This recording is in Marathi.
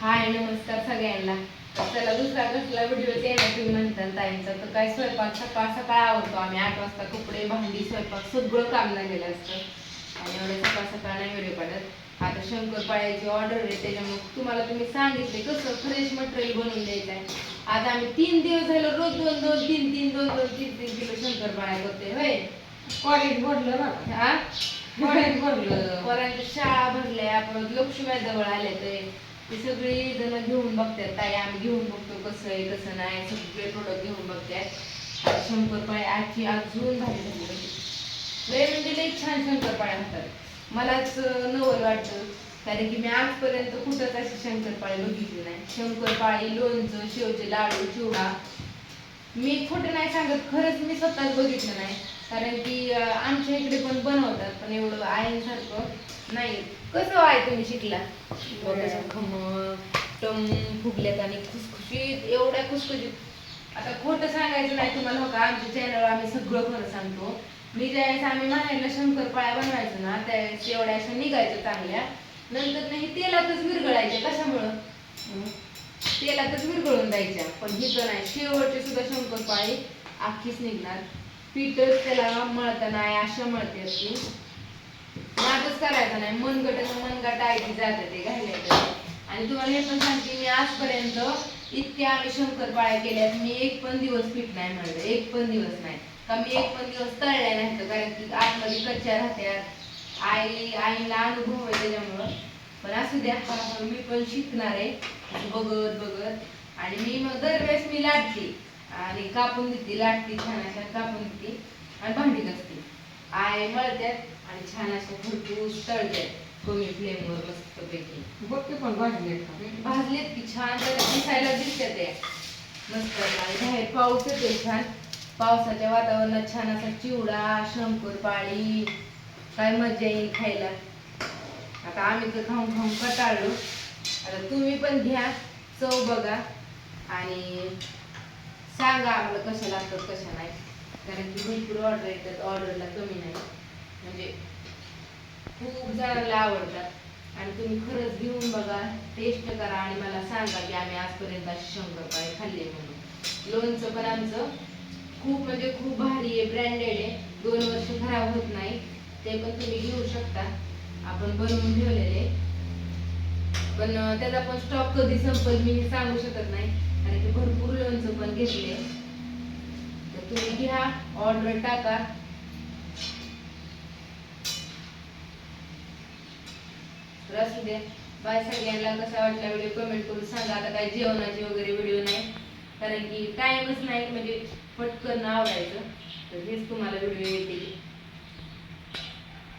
हाय नमस्कार सगळ्यांना. तर चला दुसरा कसला व्हिडिओ येणार तुम्ही म्हणता ताईंचा. तर काय स्वयंपाक सकाळ सकाळ आवडतो आम्ही. आठ वाजता कपडे भांडी स्वयंपाक सगळं काम झालेलं असतं. आणि एवढे सकाळ सकाळ नाही व्हिडिओ काढत आता शंकरपाळ्याची ऑर्डर आहे त्याच्यामुळे तुम्हाला तुम्ही सांगितले कसं फ्रेश मटेरियल बनवून द्यायचं आहे आता आम्ही तीन दिवस झालं रोज दोन दोन तीन तीन दोन दोन तीन तीन किलो शंकरपाळ्या करते होय? कॉलेज भरलं ना हा? कॉलेज भरलं. पोरांच्या शाळा भरल्या परत लक्ष्म्या जवळ आले ते. ती सगळी जण घेऊन बघतात ताई आम्ही घेऊन बघतो कसं आहे कसं नाही सगळे प्रोडक्ट घेऊन बघतात. आता शंकरपाळे आजची अजून भारी झाली होती. लय म्हणजे लय छान शंकरपाळे होतात. मलाच नवल वाटतं. कारण की मी आजपर्यंत कुठंच अशी शंकरपाळी बघितली नाही. शंकरपाळी लोणचं शेवचे लाडू चिवडा. मी खोटं नाही सांगत खरंच मी स्वतःच बघितलं नाही. कारण की आमच्या इकडे पण बनवतात पण एवढं आईसारखं. नाही कसं आहे तुम्ही शिकला? खम टम फुगल्यात आणि खुसखुशीत एवढ्या खुसखुशीत. आता खोटं सांगायचं नाही तुम्हाला हो का आमच्या चॅनलवर आम्ही सगळं खरं सांगतो. मी ज्यावेळेस आम्ही म्हणायला शंकरपाळ्या बनवायचो ना त्यावेळेस एवढ्या अशा निघायच्या चांगल्या. नंतर नाही तेलातच विरघळायच्या कशामुळं? तेलातच विरघळून द्यायच्या पण हिथं नाही शेवटचे सुद्धा शंकरपाळी अख्खीच निघणार. पीठच त्याला मळता नाही अशा मळते असते करायचं नाही. मनगटाचं मनगट आयटी जाते ते घालायचं. आणि तुम्हाला हे पण सांगते मी आजपर्यंत इतक्या आम्ही शंकरपाळ्या केल्यात. मी एक पण दिवस पीठ नाही म्हणलं एक पण दिवस नाही. का मी एक पण दिवस तळल्या नाही कारण की आतमध्ये कच्च्या राहत्यात. आई आईला अनुभव आहे त्याच्यामुळं. पण असू द्या हा- मी पण शिकणार आहे. बघत बघत. आणि मी मग दरवेळेस मी लाटते. आणि कापून देते लाटते छान छान कापून देते. आणि भांडी घासते. आई मळत्यात. छान अशा भरपूर तळत्यात कमी फ्लेमवर मस्तपैकी. बघ ते पण भाजले भाजलेत की छान तर दिसायला दिसतात ते. मस्त आणि बाहेर पाऊस येतोय छान. पावसाच्या वातावरणात छान असा चिवडा शंकरपाळी काय मजा येईल खायला. आता आम्ही तर खाऊन खाऊन कटाळलो. आता तुम्ही पण घ्या चव बघा आणि सांगा आम्हाला कशा लागतात कशा नाही. कारण की भरपूर ऑर्डर येतात ऑर्डरला कमी नाही. म्हणजे खूप जणांना आवडतात. आणि तुम्ही खरंच घेऊन बघा टेस्ट करा आणि मला सांगा की आम्ही आजपर्यंत अशी पाय खाल्ले म्हणून. लोणचं पण आमचं खूप म्हणजे खूप भारी आहे ब्रँडेड आहे. दोन वर्ष खराब होत नाही. ते पण तुम्ही घेऊ शकता. आपण बनवून ठेवलेले. पण त्याचा पण स्टॉक कधी संपल मी हे सांगू शकत नाही. कारण की भरपूर लोणचं पण घेतले. तर तुम्ही घ्या ऑर्डर टाका. तर असू द्या बाय सगळ्यांना कसा वाटला व्हिडिओ कमेंट करून सांगा. आता काही जेवणाचे वगैरे व्हिडिओ नाही. कारण की टाइमच नाही म्हणजे पटकन आवडायचं तर हेच तुम्हाला व्हिडिओ येते.